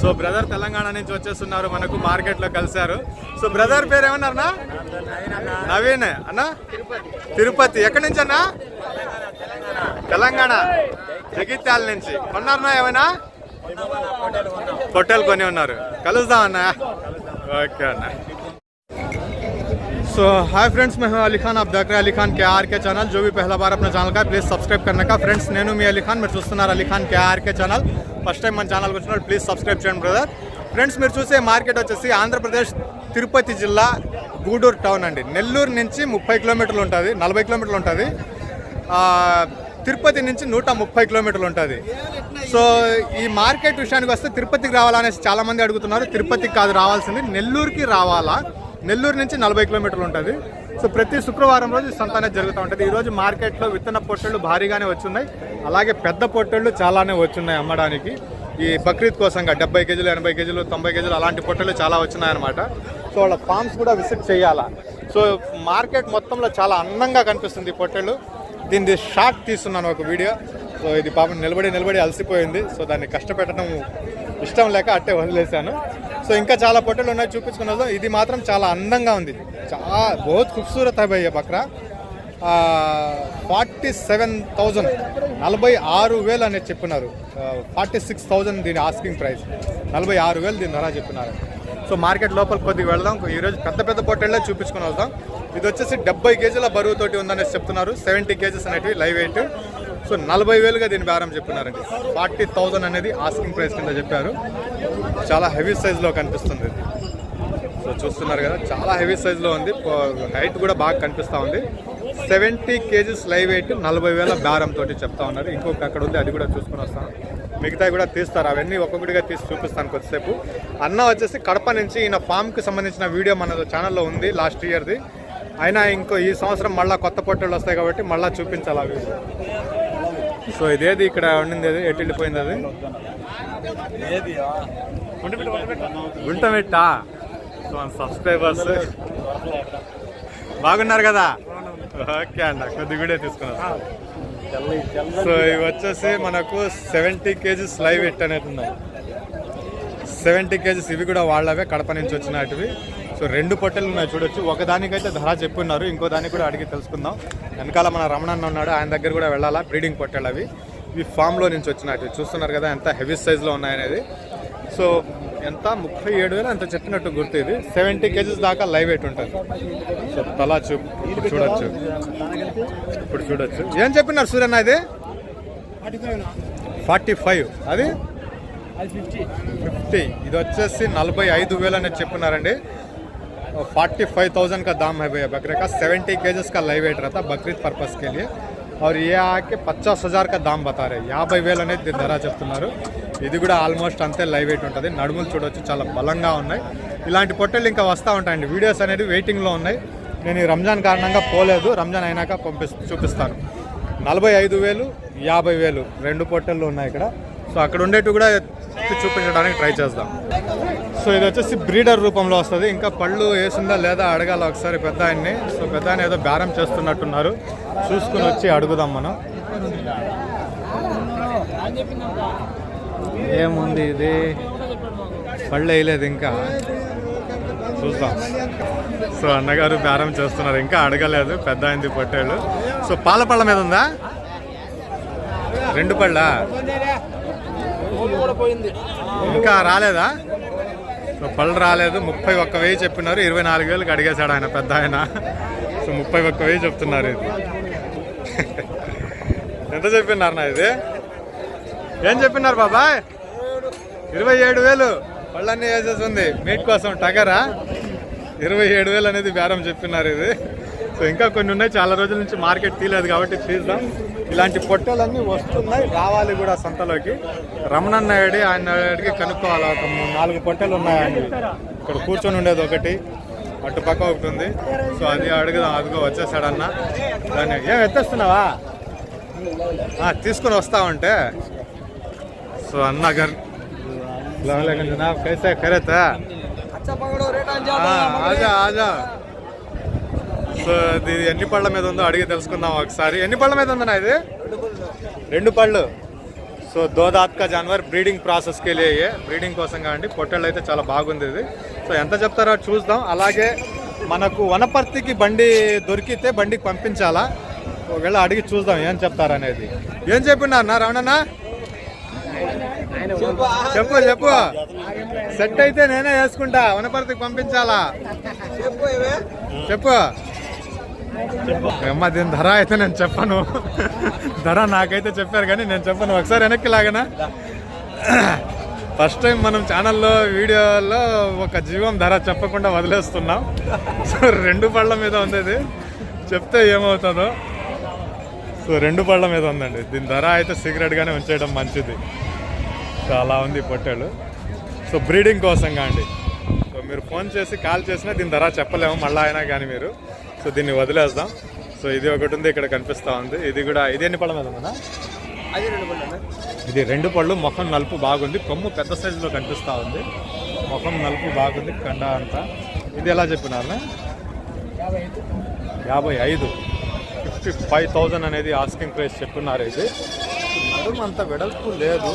So brother Telangana నుంచి వచ్చేస్తున్నారు మనకు మార్కెట్ లో కలిశారు సో బ్రదర్ పేరు ఏమన్నారన్నా నవీన్ అన్న తిరుపతి ఎక్కడి నుంచి అన్నా తెలంగాణ జగిత్యాల నుంచి కొన్నారన్నా ఏమైనా పొట్టేలు కొని ఉన్నారు కలుద్దాం అన్న ఓకే అన్న सो हाय फ्रेंड्स मैं हूं अली खान आप देख रहे हैं अली खान के आर के चैनल जो भी पहला बार अपना ఛానల్ का ప్లీజ్ సబ్స్క్రైబ్ करने का ఫ్రెండ్స్ నేను మీ అలీ ఖాన్ మీరు చూస్తున్నారు Ali Khan KRK channel first time మన ఛానల్కి వచ్చినప్పుడు ప్లీజ్ సబ్స్క్రైబ్ చేయండి బ్రదర్ ఫ్రెండ్స్ మీరు చూసే మార్కెట్ వచ్చేసి ఆంధ్రప్రదేశ్ తిరుపతి జిల్లా గూడూరు టౌన్ అండి. నెల్లూరు నుంచి ముప్పై కిలోమీటర్లు ఉంటుంది నలభై కిలోమీటర్లు ఉంటుంది. తిరుపతి నుంచి నూట ముప్పై కిలోమీటర్లు ఉంటుంది. సో ఈ మార్కెట్ విషయానికి వస్తే తిరుపతికి రావాలనేసి చాలామంది అడుగుతున్నారు. తిరుపతికి కాదు రావాల్సింది నెల్లూరుకి రావాలా? నెల్లూరు నుంచి నలభై కిలోమీటర్లు ఉంటుంది. సో ప్రతి శుక్రవారం రోజు ఈ సంత అనేది జరుగుతూ ఉంటుంది. ఈరోజు మార్కెట్లో విత్తన పొట్టళ్ళు భారీగానే వచ్చున్నాయి. అలాగే పెద్ద పొట్టళ్ళు చాలానే వచ్చున్నాయి అమ్మడానికి. ఈ బక్రీద్ కోసంగా డెబ్బై కేజీలు ఎనభై కేజీలు తొంభై కేజీలు అలాంటి పొట్టలు చాలా వచ్చినాయన్నమాట. సో వాళ్ళ ఫామ్స్ కూడా విజిట్ చేయాలా? సో మార్కెట్ మొత్తంలో చాలా అందంగా కనిపిస్తుంది పొట్టెళ్ళు దీన్ని షార్ట్ తీస్తున్నాను ఒక వీడియో. సో ఇది పాపం నిలబడి నిలబడి అలసిపోయింది. సో దాన్ని కష్టపెట్టడం ఇష్టం లేక అట్టే వదిలేశాను. సో ఇంకా చాలా పొట్టెలు ఉన్నాయి చూపించుకున్నదో ఇది మాత్రం చాలా అందంగా ఉంది. చాలా బహుత్ ఖూబ్సూరత్ హై భయ్య బక్రా. ఫార్టీ సెవెన్ థౌజండ్ నలభై ఆరు వేలు అనేది చెప్పినారు. ఫార్టీ సిక్స్ థౌజండ్ దీని ఆస్కింగ్ ప్రైస్ నలభై ఆరు వేలు దీని ధర చెప్పినారు. సో మార్కెట్ లోపల కొద్దిగా వెళ్దాం. ఈరోజు పెద్ద పెద్ద పొట్టెళ్ళే చూపించుకొని వెళ్దాం. ఇది వచ్చేసి డెబ్బై కేజీల బరువుతోటి ఉందనేసి చెప్తున్నారు. సెవెంటీ కేజెస్ అనేటివి లైవ్ వెయిట్. సో నలభై వేలుగా దీని బేరం చెప్పినారండి ఫార్టీ థౌజండ్ అనేది ఆస్కింగ్ ప్రైస్ కింద చెప్పారు. చాలా హెవీ సైజులో కనిపిస్తుంది ఇది. సో చూస్తున్నారు కదా చాలా హెవీ సైజులో ఉంది. హైట్ కూడా బాగా కనిపిస్తూ ఉంది. సెవెంటీ కేజీస్ లైవ్ వెయిట్ నలభై వేల బేరం చెప్తా ఉన్నారు. ఇంకొక అక్కడ ఉంది అది కూడా చూసుకొని వస్తాను. మిగతా కూడా తీస్తారు. అవన్నీ ఒక్కొక్కటిగా తీసి చూపిస్తాను కొద్దిసేపు. అన్న వచ్చేసి కడప నుంచి ఈయన ఫామ్కి సంబంధించిన వీడియో మన ఛానల్లో ఉంది లాస్ట్ ఇయర్ది. అయినా ఇంకో ఈ సంవత్సరం మళ్ళీ కొత్త పొట్టలు వస్తాయి కాబట్టి మళ్ళీ చూపించాలి అవి సో ఇదేది ఇక్కడ ఉండింది అది ఎటు వెళ్ళిపోయింది అది? గుంటమెట్టా. So subscribers. బాగున్నారు కదా? ఓకే అండి కొద్ది వీడియో తీసుకున్నారు సో ఇవి వచ్చేసి మనకు సెవెంటీ కేజీస్ లైవ్ ఎట్ అనేది ఉన్నాయి సెవెంటీ కేజీస్ ఇవి కూడా వాళ్ళవే కడప నుంచి వచ్చినటివి. సో రెండు పొట్టెలు ఉన్నాయి చూడొచ్చు. ఒకదానికైతే ధర చెప్పున్నారు ఇంకో దానికి కూడా అడిగి తెలుసుకుందాం. వెనకాల మన రమణన్న ఉన్నాడు ఆయన దగ్గర కూడా వెళ్ళాలా? బ్రీడింగ్ పొట్టెలు అవి. ఇవి ఫామ్లో నుంచి వచ్చినట్టు. చూస్తున్నారు కదా ఎంత హెవీ సైజులో ఉన్నాయనేది. సో ఎంత? ముప్పై ఏడు వేలు అంత చెప్పినట్టు గుర్తు ఇది. సెవెంటీ కేజీస్ దాకా లైవ్ వెయిట్ ఉంటుంది. సో తలా చూ ఇప్పుడు చూడొచ్చు. ఇప్పుడు చూడొచ్చు. ఏం చెప్పినారు సూర్యన్న ఇది? Forty five. అది? ఫిఫ్టీ. ఇది వచ్చేసి నలభై ఐదు వేలు అనేది చెప్పినారండి. फोर्टी फाइव थाउजेंड का दाम है भैया बकरे का सेवेंटी केजेस का लाइव वेट रहता बकरीद पर्पस के लिए और ये आके పచాస్ హజార్ కా దామ్ బతా రే యాభై వేలు అనేది దీని ధర చెప్తున్నారు ఇది కూడా ఆల్మోస్ట్ అంతే లైవ్ వెయిట్ ఉంటుంది నడుములు చూడొచ్చు చాలా బలంగా ఉన్నాయి ఇలాంటి పొట్టెలు ఇంకా వస్తూ ఉంటాయండి వీడియోస్ అనేది వెయిటింగ్లో ఉన్నాయి నేను ఈ రంజాన్ కారణంగా పోలేదు రంజాన్ అయినాక పంపి చూపిస్తాను నలభై ఐదు వేలు యాభై వేలు రెండు పొట్టెళ్ళు ఉన్నాయి ఇక్కడ సో అక్కడ ఉండేటివి కూడా ఎత్తి చూపించడానికి ట్రై చేద్దాం. సో ఇది వచ్చేసి బ్రీడర్ రూపంలో వస్తుంది. ఇంకా పళ్ళు వేసిందా లేదా అడగాల ఒకసారి పెద్ద ఆయన్ని సో పెద్ద ఆయన ఏదో బేరం చేస్తున్నట్టున్నారు. చూసుకుని వచ్చి అడుగుదాం మనం. ఏముంది ఇది? పళ్ళు వేయలేదు ఇంకా. చూద్దాం. సో అన్నగారు బేరం చేస్తున్నారు. ఇంకా అడగలేదు. పెద్ద అయింది పొట్టేళ్ళు. సో పాల పళ్ళ మీద ఉందా? రెండు పళ్ళ? ఇంకా రాలేదా? సో పళ్ళు రాలేదు. ముప్పై ఒక్క వెయ్యి చెప్పినారు. ఇరవై నాలుగు వేలకు అడిగేశాడు ఆయన పెద్ద ఆయన. సో ముప్పై ఒక్క వెయ్యి చెప్తున్నారు ఇది. ఎంత చెప్పినారు నా ఇది? ఏం చెప్పినారు బాబాయ్? ఇరవై ఏడు వేలు. పళ్ళన్నీ వేసేసింది మీట్ కోసం టగరా? ఇరవై ఏడు వేలు అనేది బేరం చెప్పినారు ఇది. సో ఇంకా కొన్ని ఉన్నాయి చాలా రోజుల నుంచి మార్కెట్ తీయలేదు కాబట్టి తీద్దాం ఇలాంటి పొట్టెలన్నీ వస్తున్నాయి రావాలి కూడా సంతలోకి రమణన్న అడి ఆయన అడిగి కనుక్కోవాలి ఒక మూడు నాలుగు పొట్టెలు ఉన్నాయండి ఇక్కడ కూర్చొని ఉండేది ఒకటి అటు పక్క ఒకటి ఉంది సో అది అడుగుదాం అదిగో వచ్చేసాడన్న దాన్ని ఏం ఎత్తేస్తున్నావా ఆ, తీసుకుని వస్తావంటే సో అన్న గర్ లేకం జనాబ్ కైసే ఖరేతా अच्छा पकड़ो रेट ఆ, ఆజా ఆజా సో ఇది ఎన్ని పళ్ళ మీద ఉందో అడిగి తెలుసుకుందాం ఒకసారి. ఎన్ని పళ్ళ మీద ఉందన్నా ఇది? రెండు పళ్ళు. సో దో జాన్వర్ బ్రీడింగ్ ప్రాసెస్కి కే బ్రీడింగ్ కోసం కావండి పొట్టేళ్ళు అయితే చాలా బాగుంది ఇది. సో ఎంత చెప్తారో చూద్దాం. అలాగే మనకు వనపర్తికి బండి దొరికితే బండికి పంపించాలా? ఒకవేళ అడిగి చూద్దాం ఏం చెప్తారనేది ఏం చెప్పినారు నా రమణన్న చెప్పు చెప్పు. సెట్ అయితే నేనే వేసుకుంటా. వనపర్తికి పంపించాలా? చెప్పు చెప్పు. అమ్మ దీని ధర అయితే నేను చెప్పను. ధర నాకైతే చెప్పారు కానీ నేను చెప్పను. ఒకసారి వెనక్కి లాగనా? ఫస్ట్ టైం మనం ఛానల్లో వీడియోలో ఒక జీవం ధర చెప్పకుండా వదిలేస్తున్నాం. సో రెండు పళ్ళ మీద ఉంది ఇది. చెప్తే ఏమవుతుందో? సో రెండు పళ్ళ మీద ఉందండి. దీని ధర అయితే సిగరెట్గానే ఉంచేయడం మంచిది. సో అలా ఉంది పొట్టేళ్ళు. సో బ్రీడింగ్ కోసం కాండి. సో మీరు ఫోన్ చేసి కాల్ చేసినా దీని ధర చెప్పలేము. మళ్ళీ అయినా కానీ మీరు. సో దీన్ని వదిలేద్దాం. సో ఇది ఒకటి ఉంది ఇక్కడ కనిపిస్తూ ఉంది. ఇది కూడా ఇది ఎన్ని పళ్ళ మీద ఉందా ఇది రెండు పళ్ళు ముఖం నలుపు బాగుంది. కొమ్ము పెద్ద సైజులో కనిపిస్తూ ఉంది. ముఖం నలుపు బాగుంది కండ అంతా. ఇది ఎలా చెప్పినారు యాభై ఐదు. ఫిఫ్టీ ఫైవ్ థౌజండ్ అనేది ఆస్కింగ్ ప్రైస్ చెప్తున్నారు ఇది. అంత వెడల్పు లేదు.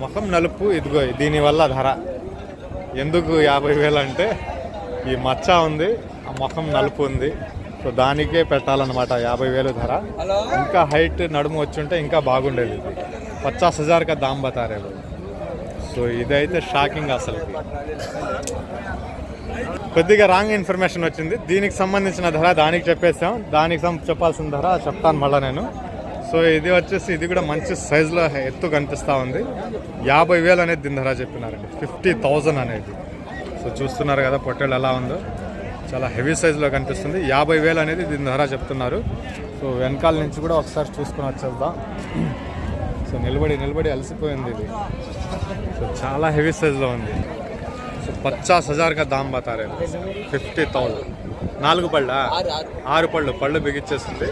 ముఖం నలుపు ఇదిగో దీనివల్ల ధర. ఎందుకు యాభై వేలు అంటే ఈ మచ్చ ఉంది. ఆ ముఖం నలుపు ఉంది. సో దానికే పెట్టాలన్నమాట యాభై వేలు ధర. ఇంకా హైట్ నడుము వచ్చుంటే ఇంకా బాగుండేది. పచాస్ హజార్ కా దామ్ బతారే वो. సో ఇదైతే షాకింగ్ అసలుకి కొద్దిగా రాంగ్ ఇన్ఫర్మేషన్ వచ్చింది. దీనికి సంబంధించిన ధర దానికి చెప్పేసాం దానికి చెప్పాల్సిన ధర చెప్తాను మళ్ళీ నేను. సో ఇది వచ్చేసి ఇది కూడా మంచి సైజులో ఎత్తు కనిపిస్తూ ఉంది. యాభై వేలు అనేది దీని ధర చెప్పినారండి. ఫిఫ్టీ థౌజండ్ అనేది. సో చూస్తున్నారు కదా పొట్టేళ్ళు ఎలా ఉందో. చాలా హెవీ సైజులో కనిపిస్తుంది. యాభై వేలు అనేది దీని ధర చెప్తున్నారు. సో వెనకాల నుంచి కూడా ఒకసారి చూసుకుని వచ్చేద్దాం. సో నిలబడి నిలబడి అలసిపోయింది ఇది. సో చాలా హెవీ సైజులో ఉంది. సో పచాస్ హజార్ కా దామ్ బతారే ఫిఫ్టీ థౌజండ్. నాలుగు పళ్ళ? ఆరు పళ్ళు. పళ్ళు బిగించేసింది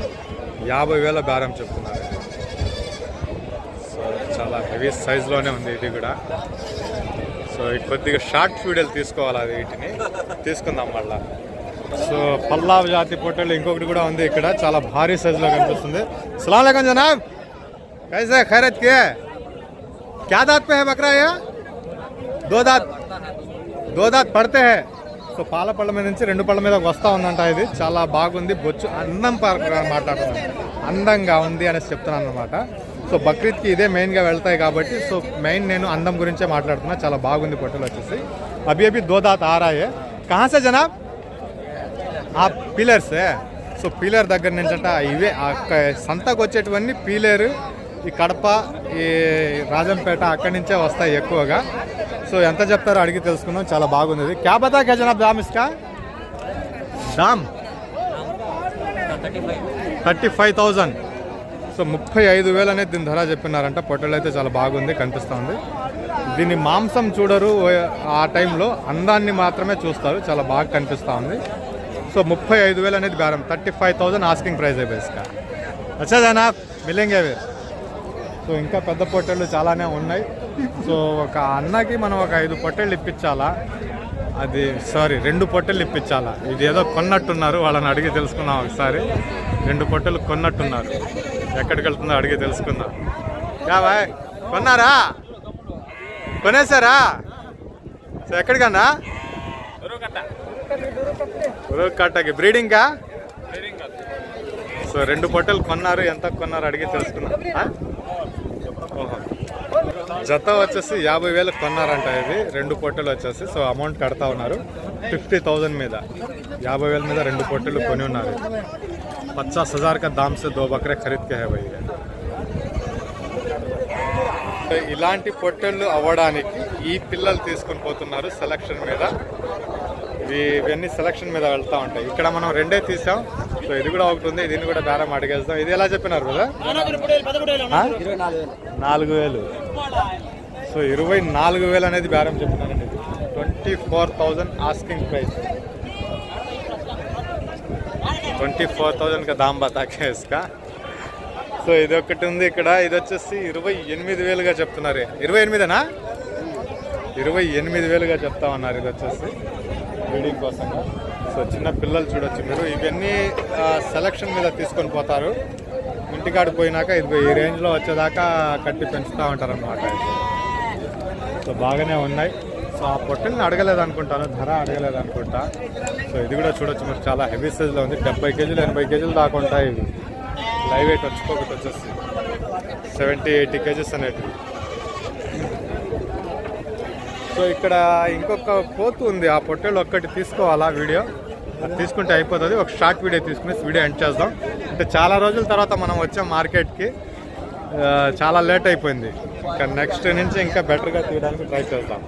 యాభై వేల బేరం చెప్తున్నారు. ఇది. సో చాలా హెవీ సైజులోనే ఉంది ఇది కూడా. సో ఈ కొద్దిగా షార్ట్ వీడియోలు తీసుకోవాలి అది వీటిని? తీసుకుందాం మళ్ళా. సో పల్లావ్ జాతి పొట్టలు ఇంకొకటి కూడా ఉంది ఇక్కడ చాలా భారీ సైజులో కనిపిస్తుంది సలాం జనాబ్ कैसे खैरत के क्या दांत पे है बकरा ये दो दांत దో దాత్ పడితే సో పాల పళ్ళ మీద నుంచి రెండు పళ్ళ మీద వస్తూ ఉందంట ఇది చాలా బాగుంది బొచ్చు అందం పరంగా మాట్లాడుతున్నాను అందంగా ఉంది అనేసి చెప్తున్నాను అనమాట సో బక్రీద్కి ఇదే మెయిన్గా వెళ్తాయి కాబట్టి సో మెయిన్ నేను అందం గురించే మాట్లాడుతున్నా చాలా బాగుంది పొట్టలు వచ్చేసి అభి అభి దో దాత్ ఆరాయే కహా సే జనాబ్ ఆ పిల్లర్స్ సో పీలర్ దగ్గర నుంచి అంట ఇవే సంతకు వచ్చేటివన్నీ పీలేరు ఈ కడప ఈ రాజంపేట అక్కడి నుంచే వస్తాయి ఎక్కువగా. సో ఎంత చెప్తారో అడిగి తెలుసుకుందాం చాలా బాగుంది. క్యాబతా క్యా బతా క్యా దామ్ ఇస్కా? దామ్ థర్టీ ఫైవ్ థౌజండ్. సో ముప్పై ఐదు వేలు అనేది దీని ధర చెప్పినారంట పొట్టలు అయితే చాలా బాగుంది కనిపిస్తుంది. దీన్ని మాంసం చూడరు ఆ టైంలో అందాన్ని మాత్రమే చూస్తారు చాలా బాగా కనిపిస్తూ ఉంది సో ముప్పై ఐదు వేలు అనేది బేరం. Thirty five thousand asking price అయిపోయిస్కా వచ్చేదానా జనా మిలింగే అవి సో ఇంకా పెద్ద పొట్టెళ్ళు చాలానే ఉన్నాయి. సో ఒక అన్నకి మనం ఒక ఐదు పొట్టెళ్ళు ఇప్పించాలా? అది సారీ రెండు పొట్టెలు ఇప్పించాలా? ఇది ఏదో కొన్నట్టున్నారు వాళ్ళని అడిగి తెలుసుకుందాం ఒకసారి. రెండు పొట్టెలు కొన్నట్టున్నారు. ఎక్కడికి వెళ్తుందో అడిగి తెలుసుకుందాం. కావా కొన్నారా? కొనేసారా సో ఎక్కడికన్నా? కట్టకి బ్రీడింగ్? సో రెండు పొట్టలు కొన్నారు ఎంత కొన్నారు అడిగి తెలుసుకున్నా. ఓహో. జత వచ్చేసి యాభై వేలు కొన్నారంట ఇది. రెండు పొట్టలు వచ్చేసి సో అమౌంట్ కడతా ఉన్నారు. ఫిఫ్టీ థౌజండ్ మీద. యాభై వేల మీద రెండు పొట్టలు కొని ఉన్నారు. పచాస్ హజార్ కా దామ్ దో బక్రే ఖరీద్కే హై ఇలాంటి పొట్టళ్ళు అవ్వడానికి ఈ పిల్లలు తీసుకొని పోతున్నారు సెలక్షన్ మీద. ఇవన్నీ సెలక్షన్ మీద వెళ్తా ఉంటాయి. ఇక్కడ మనం రెండే తీసాం. సో ఇది కూడా ఒకటి ఉంది దీన్ని కూడా బేరం అడిగేస్తాం ఇది ఎలా చెప్పినారు కదా? నాలుగు వేలు. సో ఇరవై నాలుగు వేలు అనేది బేరం చెప్తున్నారండి twenty four thousand asking price twenty four thousand దాంబా దామ్ బతాకే సో ఇది ఒకటి ఉంది ఇక్కడ. ఇది వచ్చేసి ఇరవై ఎనిమిది వేలుగా చెప్తున్నారు. ఇరవై ఎనిమిదేనా? ఇరవై ఎనిమిది వేలుగా చెప్తా ఉన్నారు ఇది వచ్చేసి. బ్రీడింగ్ కోసంగా. సో చిన్న పిల్లలు చూడొచ్చు మీరు. ఇవన్నీ సెలక్షన్ మీద తీసుకొని పోతారు. ఇంటికాడ పోయినాక ఇది ఈ రేంజ్లో వచ్చేదాకా కట్టి పెంచుతూ ఉంటారు అనమాట సో బాగానే ఉన్నాయి. సో ఆ పొట్టెల్ని అడగలేదు అనుకుంటాను ధర అడగలేదు అనుకుంటా సో ఇది కూడా చూడొచ్చు మరి. చాలా హెవీ సైజ్లో ఉంది. డెబ్బై కేజీలు ఎనభై కేజీలు దాకా ఉంటాయి ఇవి. లైవ్ వెయిట్ వచ్చుకోకటి వచ్చేసి సెవెంటీ ఎయిటీ కేజెస్ అనేటివి. సో ఇక్కడ ఇంకొక పోతు ఉంది ఆ పొట్టేలు ఒక్కటి తీసుకోవాలా వీడియో? అది తీసుకుంటే అయిపోతుంది. ఒక షార్ట్ వీడియో తీసుకుని వీడియో ఎండ్ చేద్దాం. అంటే చాలా రోజుల తర్వాత మనం వచ్చాం మార్కెట్కి. చాలా లేట్ అయిపోయింది. ఇంకా నెక్స్ట్ నుంచి ఇంకా బెటర్గా తీయడానికి ట్రై చేద్దాం.